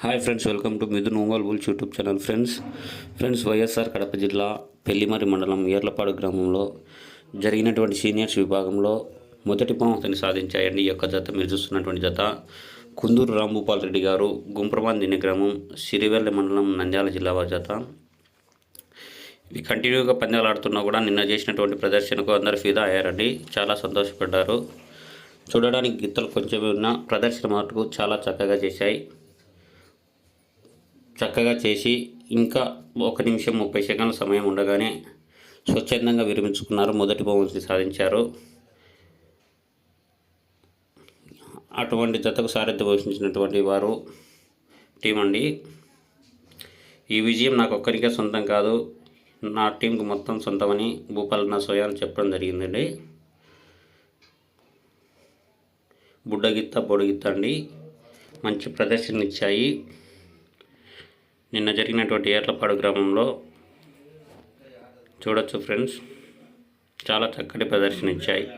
Hi friends welcome to Mithun Ongole bulls YouTube channel friends friends YSR Kadapa జిల్లా పెళ్ళిమరి మండలం ఏర్లపాడు గ్రామంలో జరిగినటువంటి seniors విభాగంలో మొదటి బహుమతిని సాధించాయండి. ఈ యొక్క జత మీరు చూస్తున్నటువంటి జత కుందూరు రాంభూపాల్ రెడ్డి గారు గుంప్రమాన్ దిని గ్రామం సిరివెల్లి మండలం నంద్యాల జిల్లా వారి జత. ఇవి కంటిన్యూగా పందాలు ఆడుతున్నా కూడా నిన్న చేసినటువంటి ప్రదర్శనకు అందరు ఫిదా అయ్యారండి. చాలా సంతోషపడ్డారు. చూడడానికి గిత్తలు కొంచెమే ఉన్న ప్రదర్శన మటుకు చాలా చక్కగా చేశాయి. చక్కగా చేసి ఇంకా ఒక నిమిషం ముప్పై సెకండ్ల సమయం ఉండగానే స్వచ్ఛందంగా విరమించుకున్నారు. మొదటి బహుమతిని సాధించారు. అటువంటి జతకు సారథ్యం పోషించినటువంటి వారు టీం అండి ఈ విజయం నాకు ఒక్కరికే సొంతం కాదు. నా టీంకు మొత్తం సొంతమని భూపాలన్న సోయాలు చెప్పడం జరిగిందండి. బుడ్డగిత్త బొడగిత్త అండి. మంచి ప్రదర్శన ఇచ్చాయి నిన్న జరిగినటువంటి ఏర్లపాడు గ్రామంలో చూడొచ్చు ఫ్రెండ్స్. చాలా చక్కటి ప్రదర్శన ఇచ్చాయి.